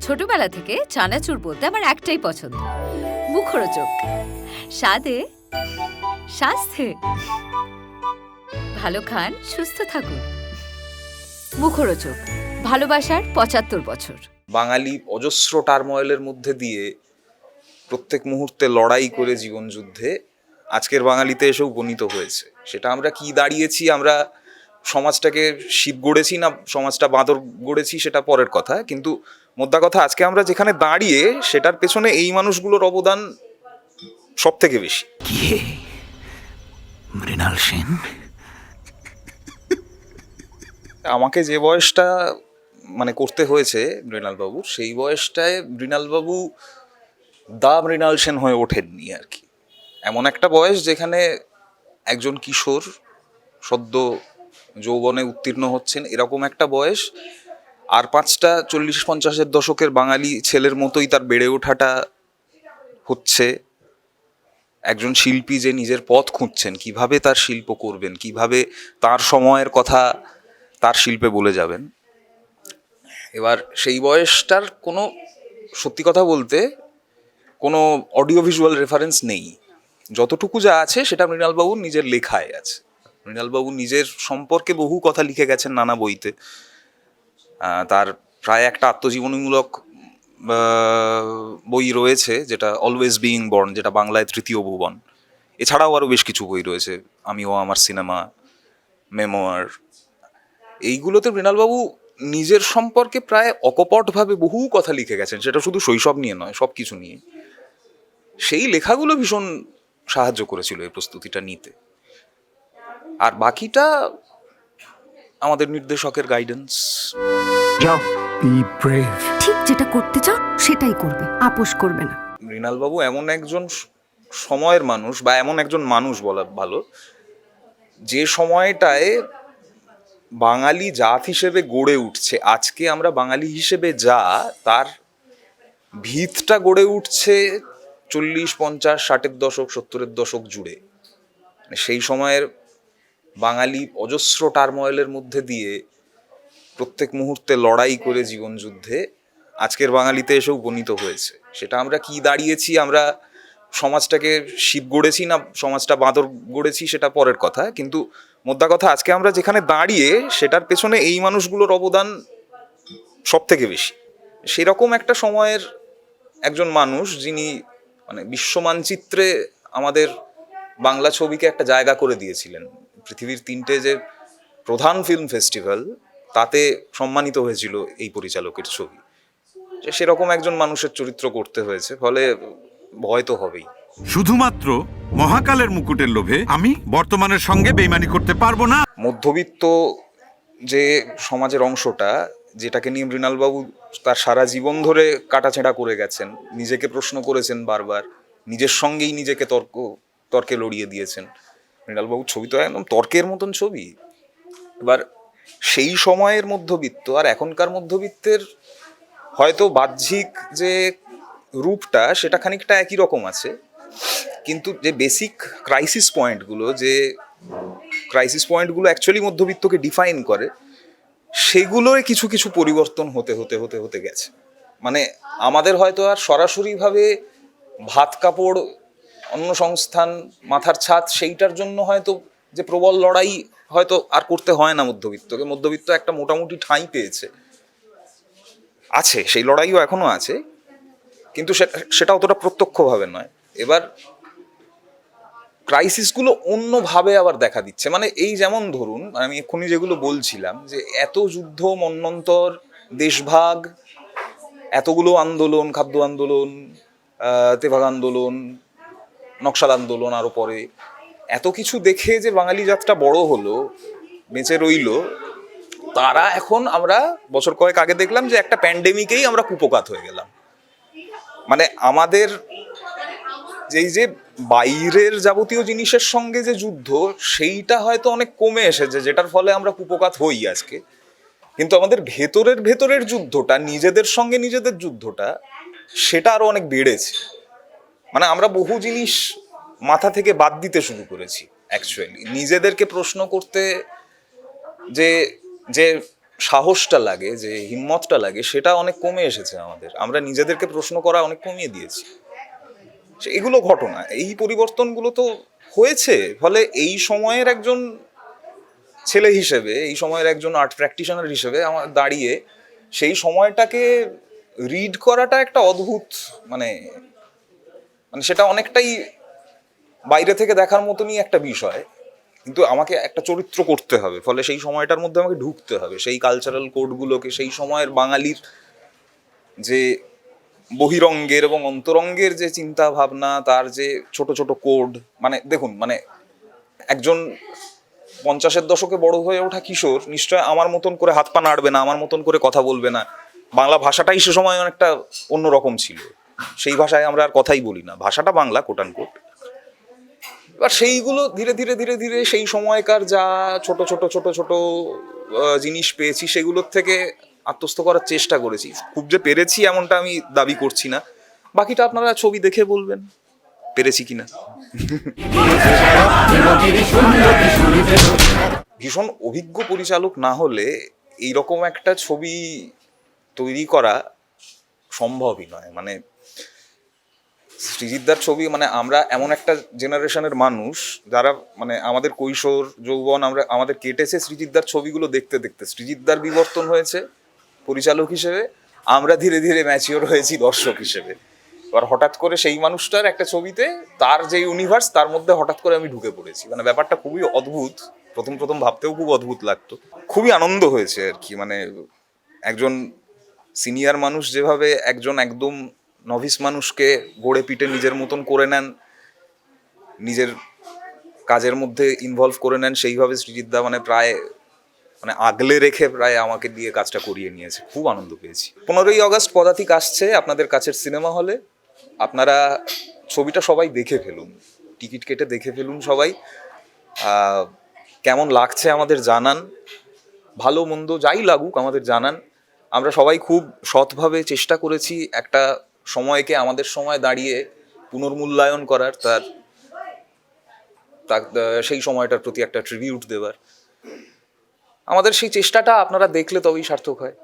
ছোটবেলা থেকে চানাচুর বলতে আমার একটাই পছন্দ। মুখরোচক। স্বাদে, স্বাস্থ্যে। ভালো খান, সুস্থ থাকুন। মুখরোচক। ভালোবাসার পঁচাত্তর বছর। বাঙালি অজস্র টার্ময়েলের মধ্যে দিয়ে প্রত্যেক মুহূর্তে লড়াই করে জীবন যুদ্ধে আজকের বাঙালিতে এসে উপনীত হয়েছে। সেটা আমরা কি দাঁড়িয়েছি, আমরা সমাজটাকে শিব গড়েছি না সমাজটা বাঁদর গড়েছি সেটা পরের কথা। কিন্তু মোদ্দা কথা আজকে আমরা যেখানে দাঁড়িয়ে সেটার পেছনে এই মানুষগুলোর অবদান সব থেকে বেশি মৃণাল সেন? আমাকে যে বয়সটা মানে করতে হয়েছে মৃণালবাবুর সেই বয়সটায় মৃণালবাবু দা মৃণাল সেন হয়ে ওঠেননি আর কি। এমন একটা বয়স যেখানে একজন কিশোর সদ্য যৌবনে উত্তীর্ণ হচ্ছেন, এরকম একটা বয়স। আর পাঁচটা চল্লিশ পঞ্চাশের দশকের বাঙালি ছেলের মতোই তার বেড়ে ওঠাটা হচ্ছে। একজন শিল্পী যে নিজের পথ খুঁজছেন, কীভাবে তার শিল্প করবেন, কীভাবে তার সময়ের কথা তার শিল্পে বলে যাবেন। এবার সেই বয়সটার কোনো, সত্যি কথা বলতে কোনো অডিও ভিজুয়াল রেফারেন্স নেই। যতটুকু যা আছে সেটা মৃণালবাবুর নিজের লেখায় আছে। মৃণালবাবু নিজের সম্পর্কে বহু কথা লিখে গেছেন নানা বইতে। তার প্রায় একটা আত্মজীবনীমূলক বই রয়েছে যেটা অলওয়েজ বিইং বর্ন যেটা বাংলায় তৃতীয় ভুবন। এছাড়াও আরও বেশ কিছু বই রয়েছে, আমিও আমার সিনেমা মেমোয়ার এইগুলোতে মৃণালবাবু নিজের সম্পর্কে প্রায় অকপটভাবে বহু কথা লিখে গেছেন, সেটা শুধু শৈশব নিয়ে নয় সব কিছু নিয়ে। সেই লেখাগুলো ভীষণ সাহায্য করেছিল এই প্রস্তুতিটা নিতে। আর বাকিটা আমাদের নির্দেশকের গাইডেন্স যাও বি ব্রেভ ঠিক যেটা করতে চাও সেটাই করবে আপোষ করবে না। মৃণালবাবু এমন একজন সময়ের মানুষ বা এমন একজন মানুষ বলা ভালো যে সময়টায় বাঙালি জাত হিসেবে গড়ে উঠছে আজকে আমরা বাঙালি হিসেবে যা তার ভিতটা গড়ে উঠছে চল্লিশ পঞ্চাশ ষাটের দশক সত্তরের দশক জুড়ে। মানে সেই সময়ের বাঙালি অজস্র টার্ময়েলের মধ্যে দিয়ে প্রত্যেক মুহূর্তে লড়াই করে জীবন যুদ্ধে আজকের বাঙালিতে এসে উপনীত হয়েছে। সেটা আমরা কি দাঁড়িয়েছি, আমরা সমাজটাকে শিব গড়েছি না সমাজটা বাঁদর গড়েছি সেটা পরের কথা। কিন্তু মোদ্দা কথা, আজকে আমরা যেখানে দাঁড়িয়ে সেটার পেছনে এই মানুষগুলোর অবদান সব থেকে বেশি। সেরকম একটা সময়ের একজন মানুষ যিনি মানে বিশ্ব মানচিত্রে আমাদের বাংলা ছবিকে একটা জায়গা করে দিয়েছিলেন। পৃথিবীর তিনটে যে প্রধান ফিল্ম ফেস্টিভ্যাল তাতে সম্মানিত হয়েছিল এই পরিচালকের ছবি। যে সেরকম একজন মানুষের চরিত্র করতে হয়েছে ফলে ভয় তো হবেই। শুধুমাত্র মহাকালের মুকুটের লোভে আমি বর্তমানের সঙ্গে বেইমানি করতে পারব না। মধ্যবিত্ত যে সমাজের অংশটা যেটাকে নিয়ে মৃণালবাবু তার সারা জীবন ধরে কাটাছেঁড়া করে গেছেন নিজেকে প্রশ্ন করেছেন বারবার নিজের সঙ্গেই নিজেকে তর্ক তর্কে লড়িয়ে দিয়েছেন। মৃণালবাবুর ছবি তো একদম তর্কের মতন ছবি। এবার সেই সময়ের মধ্যবিত্ত আর এখনকার মধ্যবিত্তের হয়তো বাহ্যিক যে রূপটা সেটা খানিকটা একই রকম আছে। কিন্তু যে বেসিক ক্রাইসিস পয়েন্টগুলো যে ক্রাইসিস পয়েন্টগুলো অ্যাকচুয়ালি মধ্যবিত্তকে ডিফাইন করে, সেগুলোয় কিছু কিছু পরিবর্তন হতে হতে হতে হতে গেছে। মানে আমাদের হয়তো আর সরাসরিভাবে ভাত কাপড় অন্য সংস্থান মাথার ছাদ, সেইটার জন্য হয়তো যে প্রবল লড়াই হয়তো আর করতে হয় না মধ্যবিত্তকে। মধ্যবিত্ত একটা মোটামুটি ঠাঁই পেয়েছে। আছে, সেই লড়াইও এখনও আছে, কিন্তু সেটা অতটা প্রত্যক্ষভাবে নয়। এবার ক্রাইসিসগুলো অন্যভাবে আবার দেখা দিচ্ছে। মানে এই যেমন ধরুন, আমি এক্ষুনি যেগুলো বলছিলাম, যে এত যুদ্ধ, মন্নন্তর, দেশভাগ, এতগুলো আন্দোলন, খাদ্য আন্দোলন তেভাগ আন্দোলন নকশাল আন্দোলন আরও পরে। এত কিছু দেখে যে বাঙালি জাতটা বড় হলো, বেঁচে রইল, তারা এখন আমরা বছর কয়েক আগে দেখলাম যে একটা প্যান্ডেমিকেই আমরা কুপকাত হয়ে গেলাম। মানে আমাদের যেই যে বাইরের যাবতীয় জিনিসের সঙ্গে যে যুদ্ধ, সেইটা হয়তো অনেক কমে এসেছে, যেটার ফলে আমরা কুপকাত হই আজকে। কিন্তু আমাদের ভেতরের ভেতরের যুদ্ধটা, নিজেদের সঙ্গে নিজেদের যুদ্ধটা, সেটা আরও অনেক বেড়েছে। মানে আমরা বহু জিনিস মাথা থেকে বাদ দিতে শুরু করেছি অ্যাকচুয়ালি নিজেদেরকে প্রশ্ন করতে যে যে সাহসটা লাগে, যে হিম্মতটা লাগে, সেটা অনেক কমে এসেছে আমাদের। আমরা নিজেদেরকে প্রশ্ন করা অনেক কমিয়ে দিয়েছি। এগুলো ঘটনা। এই পরিবর্তনগুলো তো হয়েছে, ফলে এই সময়ের একজন ছেলে হিসেবে, এই সময়ের একজন আর্ট প্র্যাকটিশনার হিসেবে আমার দাঁড়িয়ে সেই সময়টাকে রিড করাটা একটা অদ্ভুত মানে মানে সেটা অনেকটাই বাইরে থেকে দেখার মতনই একটা বিষয়, কিন্তু আমাকে একটা চরিত্র করতে হবে, ফলে সেই সময়টার মধ্যে আমাকে ঢুকতে হবে। সেই কালচারাল কোডগুলোকে সেই সময়ের বাঙালির যে বহিরঙ্গের এবং অন্তরঙ্গের যে চিন্তা ভাবনা তার যে ছোট ছোট কোড মানে দেখুন মানে একজন পঞ্চাশের দশকে বড় হয়ে ওঠা কিশোর নিশ্চয় আমার মতন করে হাত পা নাড়বে না, আমার মতন করে কথা বলবে না। বাংলা ভাষাটাই সে সময় অনেকটা অন্যরকম ছিল। সেই ভাষায় আমরা আর কথাই বলি না। ভাষাটা বাংলা কোটান কোট এবার সেইগুলো ধীরে ধীরে ধীরে ধীরে সেই সময়কার যা ছোট ছোট ছোট ছোট জিনিস পেয়েছি, সেগুলোর থেকে আত্মস্থ করার চেষ্টা করেছি। খুব যে পেরেছি এমনটা আমি দাবি করছি না। বাকিটা আপনারা ছবি দেখে বলবেন। পেরেছি কিনা? ভীষণ অভিজ্ঞ পরিচালক না হলে এইরকম একটা ছবি তৈরি করা সম্ভবই নয়। মানে সৃজিতদার ছবি মানে আমরা এমন একটা জেনারেশনের মানুষ যারা মানে আমাদের কৈশোর, যৌবন, আমরা, আমাদের কেটেছে সৃজিতদার ছবিগুলো দেখতে দেখতে। সৃজিতদার বিবর্তন হয়েছে পরিচালক হিসেবে, আমরা ধীরে ধীরে ম্যাচিওর হয়েছি দর্শক হিসেবে। এবার হঠাৎ করে সেই মানুষটার একটা ছবিতে, তার যে ইউনিভার্স তার মধ্যে হঠাৎ করে আমি ঢুকে পড়েছি। মানে ব্যাপারটা খুবই অদ্ভুত, প্রথম প্রথম ভাবতেও খুব অদ্ভুত লাগতো। খুবই আনন্দ হয়েছে আর কি মানে একজন সিনিয়র মানুষ যেভাবে একজন একদম নভিস মানুষকে গড়ে পিটে নিজের মতন করে নেন, নিজের কাজের মধ্যে ইনভলভ করে নেন, সেইভাবে সৃজিতদা মানে প্রায় মানে আগলে রেখে প্রায় আমাকে দিয়ে কাজটা করিয়ে নিয়েছে। খুব আনন্দ পেয়েছি। পনেরোই আগস্ট পদাতিক আসছে আপনাদের কাছের সিনেমা হলে আপনারা ছবিটা সবাই দেখে ফেলুন। টিকিট কেটে দেখে ফেলুন সবাই। কেমন লাগছে আমাদের জানান। ভালো, মন্দ, যাই লাগুক আমাদের জানান। আমরা সবাই খুব সৎভাবে চেষ্টা করেছি একটা সময়কে আমাদের সময় দাঁড়িয়ে পুনর্মূল্যায়ন করার তার সেই সময়টার প্রতি একটা ট্রিবিউট দেবার। আমাদের সেই চেষ্টাটা আপনারা দেখলে তবেই সার্থক হয়।